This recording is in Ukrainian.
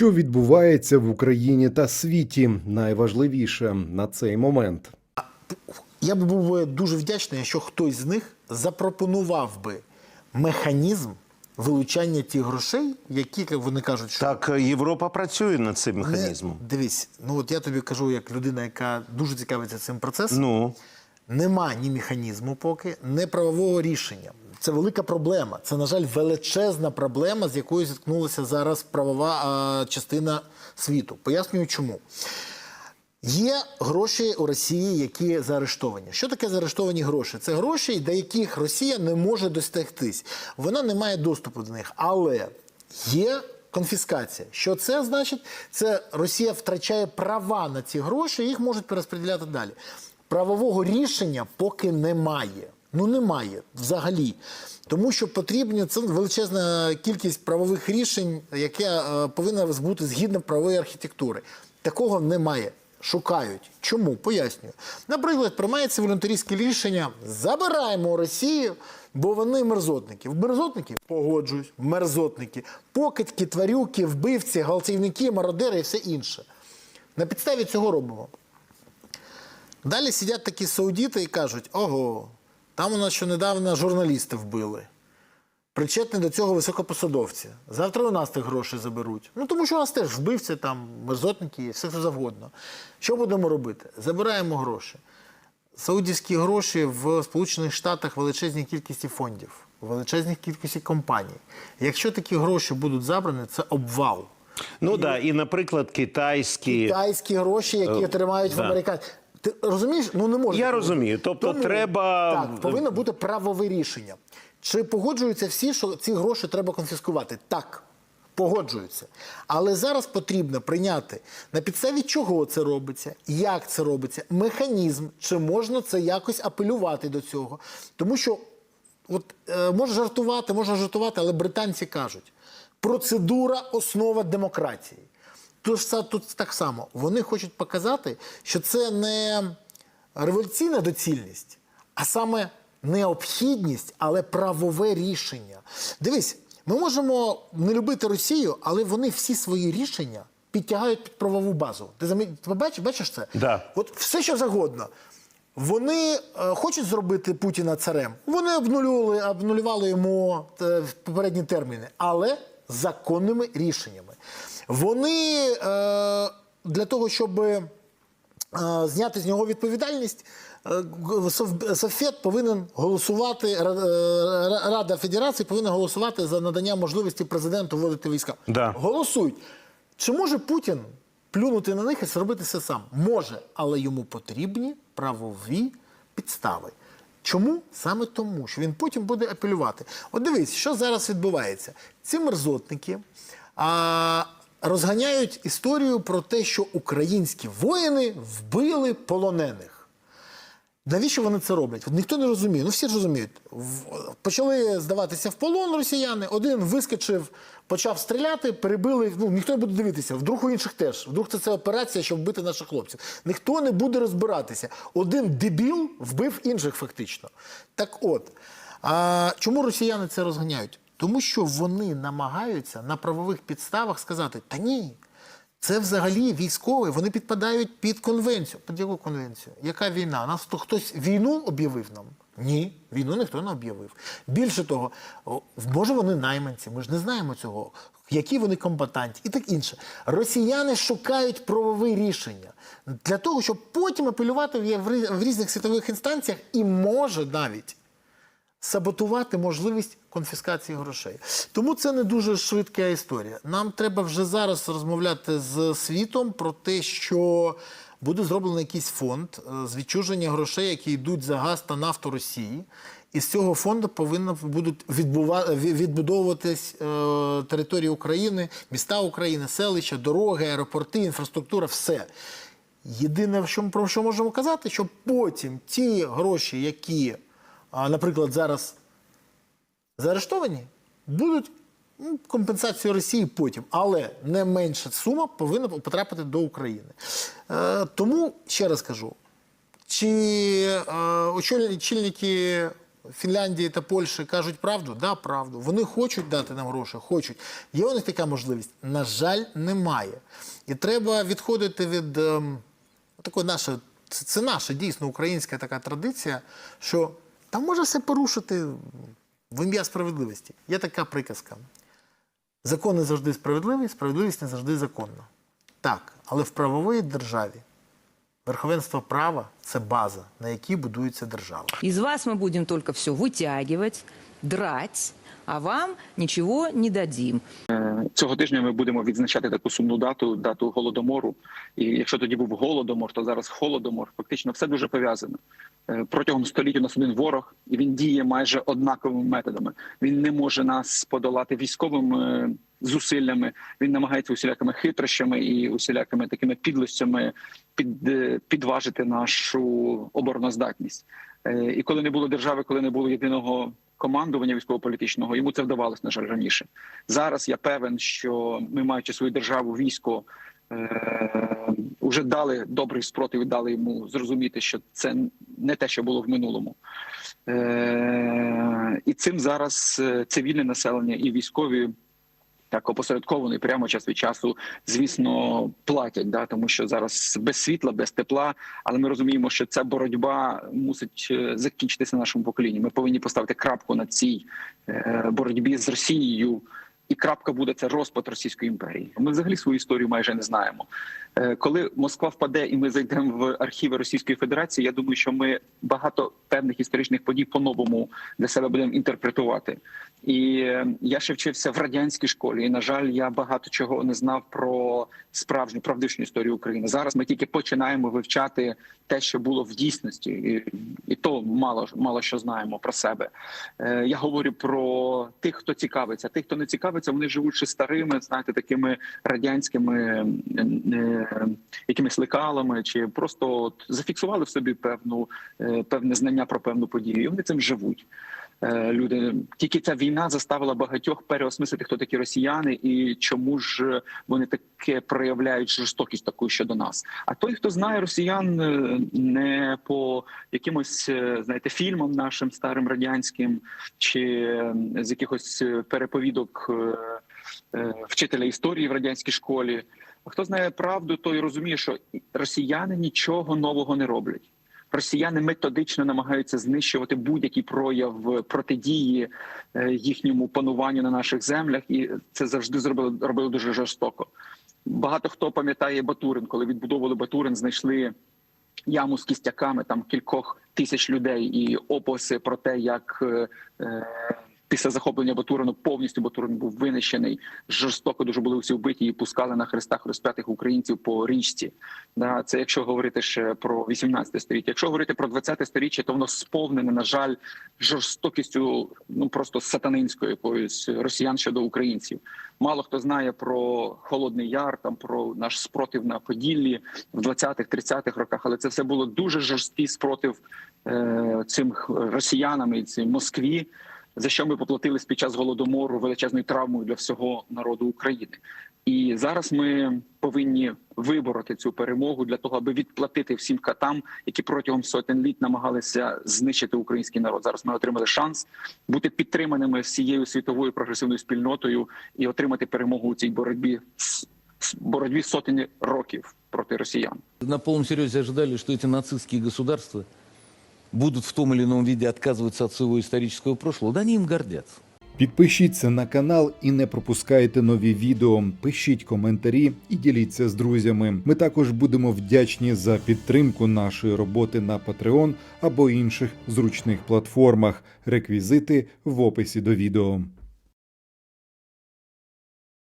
Що відбувається в Україні та світі? Найважливіше на цей момент. Я би був дуже вдячний, якщо хтось з них запропонував би механізм вилучання тих грошей, які як вони кажуть, що Так, Європа працює над цим не- механізмом. дивись, ну от я тобі кажу, як людина, яка дуже цікавиться цим процесом. Ну Нема ні механізму поки, ні правового рішення. Це велика проблема. Це, на жаль, величезна проблема, з якою зіткнулася зараз правова а, частина світу. Пояснюю, чому. Є гроші у Росії, які заарештовані. Що таке заарештовані гроші? Це гроші, до яких Росія не може достигтись. Вона не має доступу до них. Але є конфіскація. Що це значить? Це Росія втрачає права на ці гроші, їх можуть перерозподіляти далі. Правового рішення поки немає. Ну немає взагалі. Тому що потрібна це величезна кількість правових рішень, яке е, повинна бути згідно правової архітектури. Такого немає. Шукають. Чому? Пояснюю. Наприклад, приймається волонтерське рішення: забираємо Росію, бо вони мерзотники. В мерзотники погоджуюсь, мерзотники, покидьки, тварюки, вбивці, галтівники, мародери і все інше. На підставі цього робимо. Далі сидять такі саудіти і кажуть: ого, там у нас що недавно журналісти вбили. Причетні до цього високопосадовці. Завтра у нас тих грошей заберуть. Ну тому що у нас теж вбивці, там, мерзотники, і все що завгодно. Що будемо робити? Забираємо гроші. Саудівські гроші в Сполучених Штатах величезній кількості фондів, величезній кількості компаній. Якщо такі гроші будуть забрані, це обвал. ну да, і, наприклад, китайські. Китайські гроші, які тримають в да. американці. Ти розумієш? Ну не може. Я розумію. Тобто треба- так, повинно бути правове рішення. Чи погоджуються всі, що ці гроші треба конфіскувати? Так. Погоджуються. Але зараз потрібно прийняти на підставі чого це робиться, як це робиться, механізм, чи можна це якось апелювати до цього. Тому що от е, можна жартувати, можна жартувати, але британці кажуть: процедура основа демократії. Тож тут так само. Вони хочуть показати, що це не революційна доцільність, а саме необхідність, але правове рішення. Дивись, ми можемо не любити Росію, але вони всі свої рішення підтягають під правову базу. Ти замі... ти бачиш, бачиш це? Да. От все, що завгодно. Вони е, хочуть зробити Путіна царем. Вони обнулювали, обнулювали йому е, попередні терміни, але законними рішеннями. Вони е, для того, щоб е, зняти з нього відповідальність, е, Совет повинен голосувати, е, Рада Федерації повинна голосувати за надання можливості президенту вводити війська. Да. Голосують. Чи може Путін плюнути на них і зробити все сам? Може, але йому потрібні правові підстави. Чому? Саме тому, що він потім буде апелювати. От дивись, що зараз відбувається. Ці мерзотники а, розганяють історію про те, що українські воїни вбили полонених. Навіщо вони це роблять? Ніхто не розуміє. Ну всі ж розуміють. Почали здаватися в полон росіяни. Один вискочив, почав стріляти, перебили. Ну ніхто не буде дивитися. Вдруг у інших теж. Вдруг це, це операція, щоб вбити наших хлопців. Ніхто не буде розбиратися. Один дебіл вбив інших фактично. Так от, а чому росіяни це розганяють? Тому що вони намагаються на правових підставах сказати: та ні. Це взагалі військові, вони підпадають під конвенцію. Під яку конвенцію? Яка війна? Нас то хтось війну об'явив нам? Ні, війну ніхто не об'явив. Більше того, може вони найманці, ми ж не знаємо цього, які вони компетентні і так інше. Росіяни шукають правові рішення для того, щоб потім апелювати в різних світових інстанціях і може навіть саботувати можливість конфіскації грошей. Тому це не дуже швидка історія. Нам треба вже зараз розмовляти з світом про те, що буде зроблений якийсь фонд е, з відчуження грошей, які йдуть за газ та нафту Росії. І з цього фонду повинно будуть відбудовуватись е, території України, міста України, селища, дороги, аеропорти, інфраструктура, все. Єдине, про що можемо казати, що потім ті гроші, які, наприклад, зараз заарештовані, будуть ну, компенсацією Росії потім, але не менша сума повинна потрапити до України. Е, тому ще раз кажу: чи е, очільники Фінляндії та Польщі кажуть правду? Да, правду. Вони хочуть дати нам гроші, хочуть. Є у них така можливість? На жаль, немає. І треба відходити від ем, такої нашої, це наша дійсно українська така традиція, що там може все порушити в ім'я справедливості. Є така приказка. Закон не завжди справедливий, справедливість не завжди законна. Так, але в правовій державі верховенство права це база, на якій будується держава. Із вас ми будемо только все витягувати, драть, а вам ничего не дадим. Цього тижня ми будемо відзначати таку сумну дату, дату голодомору. І якщо тоді був голодомор, то зараз холодомор. Фактично все дуже пов'язано. Е, Протягом століть у нас один ворог, і він діє майже однаковими методами. Він не може нас подолати військовими зусиллями. Він намагається усілякими хитрощами і усілякими такими підлостями під, е, підважити нашу обороноздатність. Е, І коли не було держави, коли не було єдиного командування військово-політичного, йому це вдавалося, на жаль, раніше. Зараз я певен, що ми, маючи свою державу, військо, е- вже дали добрий спротив дали йому зрозуміти, що це не те, що було в минулому. Е- і цим зараз е, цивільне населення і військові так опосередковано і прямо час від часу, звісно, платять, да тому що зараз без світла, без тепла. Але ми розуміємо, що ця боротьба мусить е, закінчитися на нашому поколінні. Ми повинні поставити крапку на цій е, боротьбі з Росією. І крапка буде це розпад Російської імперії. Ми взагалі свою історію майже не знаємо. Е, Коли Москва впаде і ми зайдемо в архіви Російської Федерації, я думаю, що ми багато певних історичних подій по-новому для себе будемо інтерпретувати. І е, я ще вчився в радянській школі. І на жаль, я багато чого не знав про справжню правдившню історію України. Зараз ми тільки починаємо вивчати те, що було в дійсності, і, і то мало мало що знаємо про себе. Е, Я говорю про тих, хто цікавиться. Тих, хто не цікавиться, вони живуть ще старими, знаєте, такими радянськими якимись лекалами, чи просто от зафіксували в собі певну е, певне знання про певну подію. І вони цим живуть. Е, Люди тільки ця війна заставила багатьох переосмислити, хто такі росіяни і чому ж вони таке проявляють жорстокість таку щодо нас. А той, хто знає росіян е, не по якимось е, знаєте фільмам нашим старим радянським, чи е, з якихось е, переповідок е, е, вчителя історії в радянській школі. Хто знає правду, той розуміє, що росіяни нічого нового не роблять. Росіяни методично намагаються знищувати будь-який прояв протидії е, їхньому пануванню на наших землях, і це завжди зробили робили дуже жорстоко. Багато хто пам'ятає Батурин, коли відбудовували Батурин, знайшли яму з кістяками там кількох тисяч людей і описи про те, як е, е, після захоплення Батурину повністю Батурин був винищений. Жорстоко дуже були всі вбиті і пускали на хрестах розп'ятих українців по річці. Це якщо говорити ще про 18 століття. Якщо говорити про 20 століття, то воно сповнене, на жаль, жорстокістю, ну просто сатанинською якоюсь росіян щодо українців. Мало хто знає про Холодний Яр, там про наш спротив на Поділлі в 20-х, 30-х роках, але це все було дуже жорсткий спротив е, цим росіянам і цим Москві. За що ми поплатились під час голодомору величезною травмою для всього народу України, і зараз ми повинні вибороти цю перемогу для того, аби відплатити всім катам, які протягом сотень літ намагалися знищити український народ. Зараз ми отримали шанс бути підтриманими всією світовою прогресивною спільнотою і отримати перемогу у цій боротьбі боротьбі сотень років проти росіян. На полном серьезе ожидали, что эти нацистские государства будут в том или ином виде отказываться от своего исторического прошлого. Да они им гордятся. Підпишіться на канал і не пропускайте нові відео. Пишіть коментарі і діліться з друзями. Ми також будемо вдячні за підтримку нашої роботи на Patreon або інших зручних платформах. Реквізити в описі до відео.